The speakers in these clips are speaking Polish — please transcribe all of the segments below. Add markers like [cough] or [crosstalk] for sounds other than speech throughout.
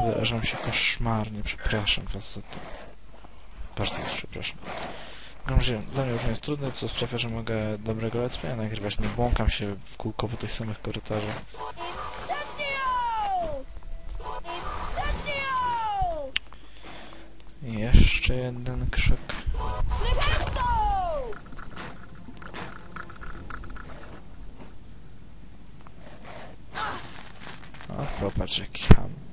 Wyrażam się koszmarnie, przepraszam was za to. Bardzo przepraszam. W każdym dla mnie już nie jest trudne, co sprawia, że mogę dobrego let's playa nagrywać. Nie błąkam się w kółko po tych samych korytarzach. Jeszcze jeden krzyk. O, popatrz jaki ham.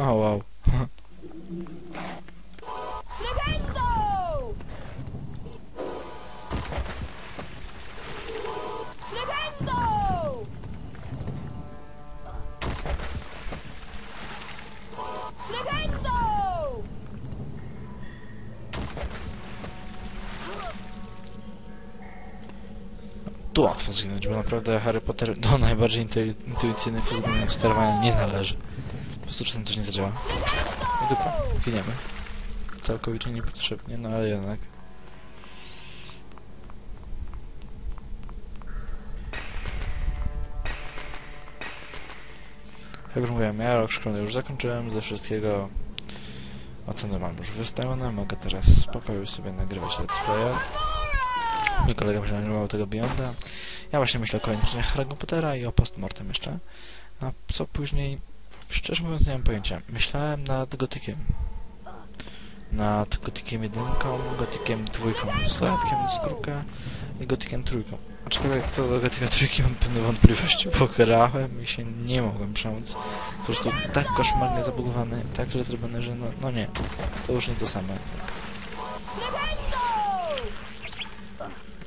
O, wow. Tu łatwo zginąć, bo naprawdę Harry Potter do najbardziej intu- intuicyjnych pod sterowania nie należy. Prostu czasem coś nie zadziała. I dupa, giniemy. Całkowicie niepotrzebnie, no ale jednak. Jak już mówiłem, ja rok szkolny już zakończyłem, ze wszystkiego oceny mam już wystawione, mogę teraz w spokoju sobie nagrywać let's playa. Mój kolega będzie nagrywał tego Beyonda. Ja właśnie myślę o odcinkach Harry'ego Pottera i o postmortem jeszcze. A co później? Szczerze mówiąc nie mam pojęcia. Myślałem nad gotykiem. Nad gotykiem jedynką, gotykiem dwójką z dodatkiem skórka i gotykiem trójką. Aczkolwiek co do gotyka trójki mam pewne wątpliwości, bo grałem i się nie mogłem przemóc. Po prostu tak koszmarnie zabudowany, tak zrobiony, że no, no nie. To już nie to samo.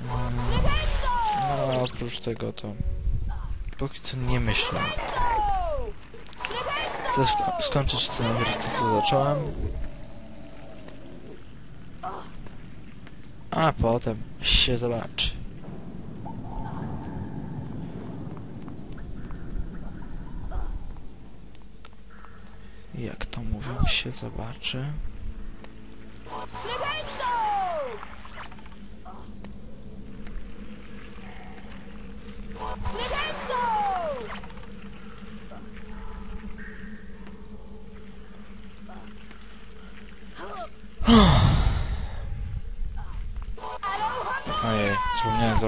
Mm, No, oprócz tego to... Póki co nie myślę. Chcę sk- skończyć scenę gry, co zacząłem. A potem się zobaczy. Jak to mówią, się zobaczy.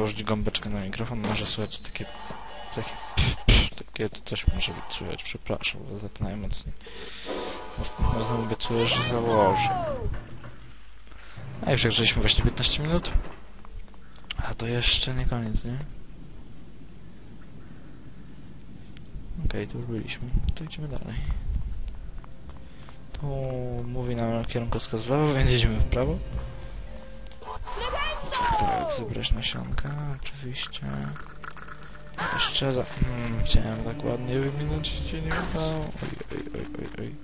Założyć gąbeczkę na mikrofon, może słychać takie... takie... takie to coś może być słychać, przepraszam za to najmocniej. Następnym razem obiecuję, że założę. A już jak żeśmy właśnie 15 minut. A to jeszcze nie koniec, nie? Okej, tu już byliśmy. To idziemy dalej. Tu mówi nam kierunkowskaz w lewo, [laughs] więc idziemy w prawo. Tak, zebrać nasionka, oczywiście. Jeszcze za... Hmm, chciałem tak ładnie wyminąć, się nie udało. Oj, oj, oj, oj, oj.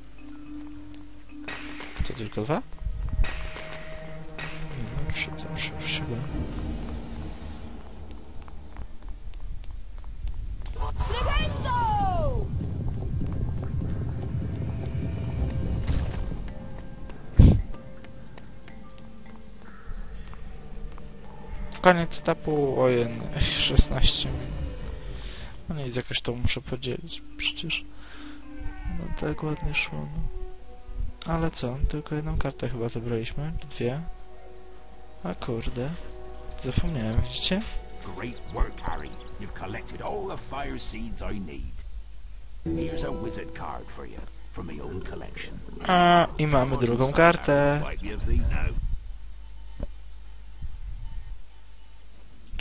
To tylko dwa? No, trzy, to już, się da. Koniec etapu, ojen, 16 minut. No nic, jakoś to muszę podzielić, przecież... No tak ładnie szło, no. Ale co, tylko jedną kartę chyba zebraliśmy, czy dwie? A kurde, zapomniałem, widzicie? Great work, Harry. You've collected all the fire seeds I need. Here's a wizard card for you, from my own collection. A, i mamy drugą kartę.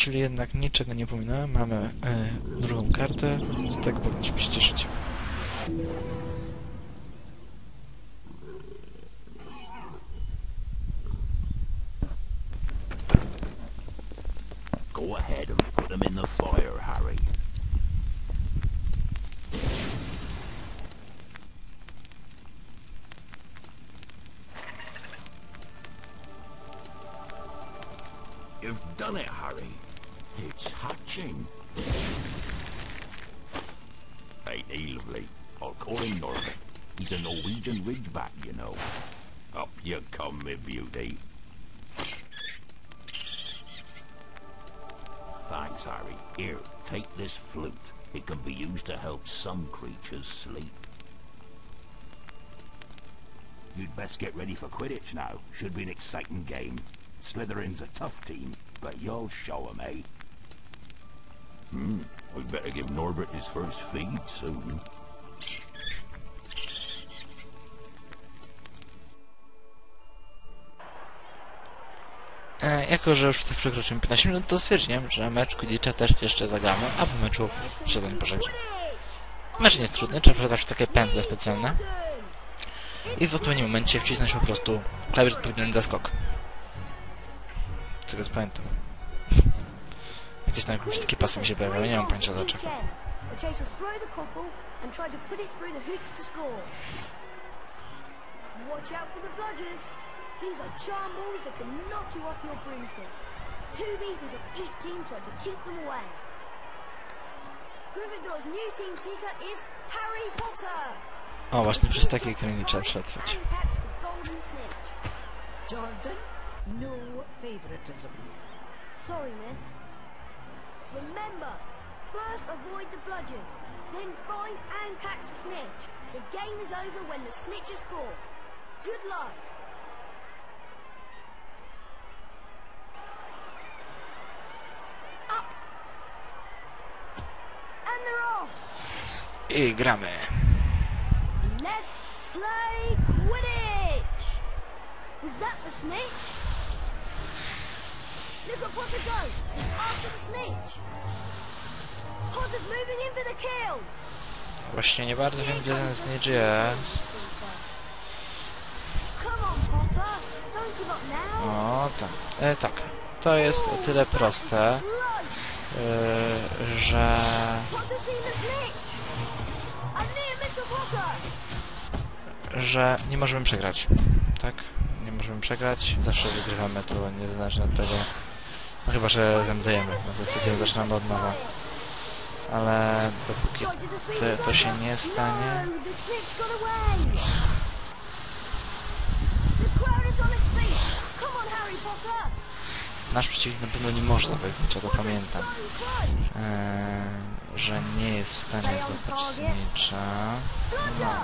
Czyli jednak niczego nie pominąłem, mamy e, drugą kartę, z tego powinniśmy się cieszyć. You've done it, Harry. It's hatching. Ain't he lovely? I'll call him Norbert. He's a Norwegian ridgeback, you know. Up you come, my beauty. Thanks, Harry. Here, take this flute. It can be used to help some creatures sleep. You'd best get ready for Quidditch now. Should be an exciting game. Slytherin's a tough team, but you'll show 'em, eh? Hmm, I'd better give Norbert his first feed soon. E, jako, że już tak przekroczymy 15 minut, to stwierdziłem, że mecz Quidditcha też jeszcze zagramy, a po meczu się zanim pożegnam. Mecz nie jest trudny, trzeba przeczytać takie pętle specjalne i w odpowiednim momencie wcisnąć po prostu klawisz odpowiedzialny za skok. Z tego co pamiętam. Jakieś tam takie pasy mi się pojawiały, nie mam pojęcia dlaczego. Watch out for the bludgers. These are charm balls that can knock you off your broomstick. Two meters of each team try to keep them away. Gryffindor's new team seeker is Harry Potter. O, właśnie przez takie kręgi trzeba przetrwać. Jordan, no favoritism. Sorry, miss. Remember, first avoid the bludgers, then find and catch the snitch. The game is over when the snitch is caught. Good luck. Up. And they're off. I gramy. Let's play Quidditch. Was that the snitch? Potter go. After the snitch. Potter's moving in for the kill. Właśnie nie bardzo wiem, gdzie ten snitch jest. O, tak. E, tak. To jest o tyle proste, e, że... Że nie możemy przegrać. Tak? Nie możemy przegrać. Zawsze wygrywamy, to niezależnie od tego. No chyba, że zemdlejemy. No to wtedy zaczynamy od nowa. Ale dopóki to, to się nie stanie... No. Nasz przeciwnik na pewno nie może zabrać znicza, to pamiętam. Eee, że nie jest w stanie złapać znicza. Bludger.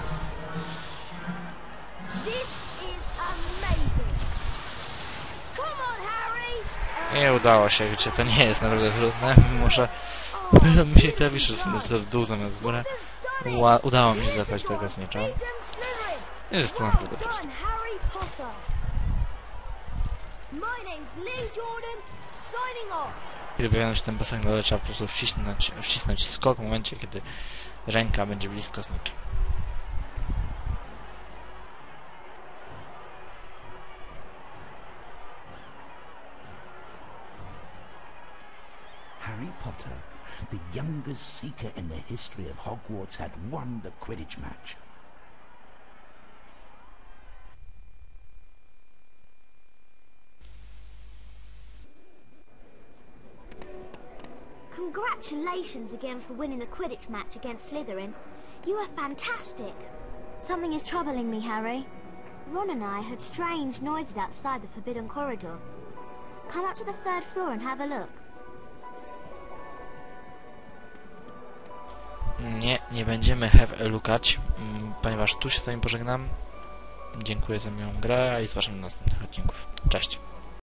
Nie udało się, wiecie, to nie jest naprawdę trudne. Oh, mylą [laughs] mi się klawisze, w dół zamiast w górę. Udało mi się złapać tego znicza. Jest to naprawdę proste. Kiedy pojawią się ten pasek, no trzeba po prostu wcisnąć, wcisnąć skok w momencie, kiedy ręka będzie blisko znicza. Potter, the youngest seeker in the history of Hogwarts, had won the Quidditch match. Congratulations again for winning the Quidditch match against Slytherin. You are fantastic. Something is troubling me, Harry. Ron and I heard strange noises outside the Forbidden Corridor. Come up to the third floor and have a look. Nie, nie będziemy have a mm, ponieważ tu się z wami pożegnam. Dziękuję za miłą grę i zapraszam do następnych odcinków. Cześć.